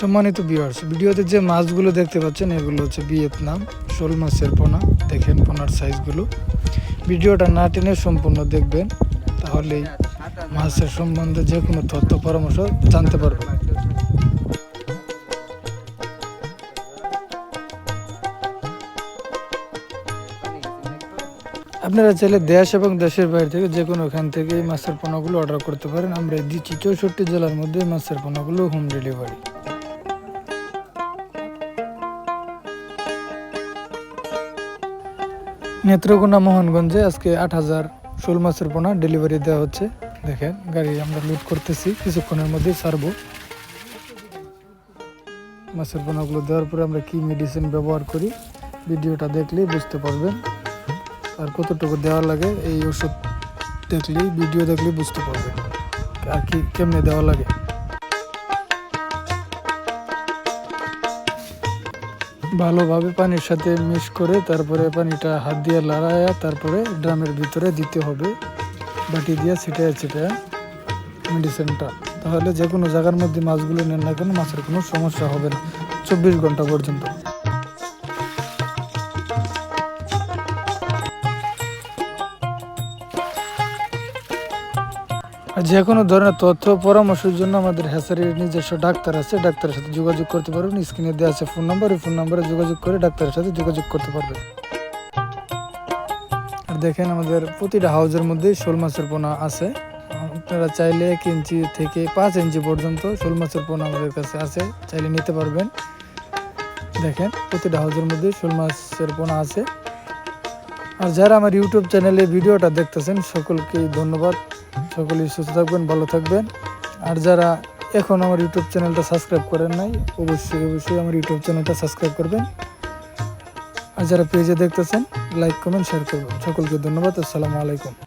সম্মানিত ভিউয়ার্স ভিডিওতে যে মাছগুলো দেখতে পাচ্ছেন, এগুলো হচ্ছে ভিয়েতনাম শোল মাছের পোনা। দেখেন পোনার সাইজগুলো ভিডিওটা না টেনে সম্পূর্ণ দেখবেন, তাহলেই মাছের সম্বন্ধে যে কোনো তথ্য, পরামর্শ জানতে পারবেন। আপনারা চাইলে দেশ এবং দেশের বাইরে থেকে যে কোনো ওখান থেকে মাছের পোনাগুলো অর্ডার করতে পারেন। আমরা দিচ্ছি চৌষট্টি জেলার মধ্যে মাছের পোনাগুলো হোম ডেলিভারি নেত্রকোনা মোহনগঞ্জে আজকে আট হাজার শোল মাছের পোনা ডেলিভারি দেওয়া হচ্ছে। দেখেন, গাড়ি আমরা লুট করতেছি, কিছুক্ষণের মধ্যেই ছাড়বো। মাছের পোনাগুলো দেওয়ার পরে আমরা কি মেডিসিন ব্যবহার করি, ভিডিওটা দেখলেই বুঝতে পারবেন। আর কতটুকু দেওয়া লাগে এই ওষুধ দেখলেই, ভিডিও দেখলেই বুঝতে পারবে আর কি কেমনে দেওয়া লাগে। ভালোভাবে পানির সাথে মিক্স করে তারপরে পানিটা হাত দিয়ে লড়াইয়া তারপরে ড্রামের ভিতরে দিতে হবে। বাটি দিয়ে ছিটায় ছিটায় মেডিসিনটা তাহলে যে কোনো জায়গার মধ্যে মাছগুলো নেন না কেন, মাছের কোনো সমস্যা হবে না। চব্বিশ ঘণ্টা পর্যন্ত। যে কোনো ধরনের তথ্য পরামর্শের জন্য আমাদের হ্যাসারির নিজস্ব ডাক্তার আছে, ডাক্তারের সাথে যোগাযোগ করতে পারবেন। স্ক্রিনে দেওয়া আছে ফোন নাম্বার ওই ফোন নাম্বারে যোগাযোগ করে ডাক্তারের সাথে যোগাযোগ করতে পারবেন। আর দেখেন আমাদের প্রতিটা হাউজের মধ্যে শোল মাছের পোনা আছে। আপনারা চাইলে এক ইঞ্চি থেকে পাঁচ ইঞ্চি পর্যন্ত শোল মাছের পোনা আমাদের কাছে আছে, চাইলে নিতে পারবেন। দেখেন, প্রতিটা হাউজের মধ্যে শোল মাছের পোনা আছে। আর যারা আমার ইউটিউব চ্যানেলে ভিডিওটা দেখতেছেন, সকলকে ধন্যবাদ। সকলেই সুস্থ থাকবেন, ভালো থাকবেন। আর যারা এখন আমার ইউটিউব চ্যানেলটা সাবস্ক্রাইব করেন নাই, অবশ্যই অবশ্যই আমার ইউটিউব চ্যানেলটা সাবস্ক্রাইব করবেন। আর যারা পেজে দেখতেছেন লাইক কমেন্ট শেয়ার করবেন। সকলকে ধন্যবাদ, আসসালামু আলাইকুম।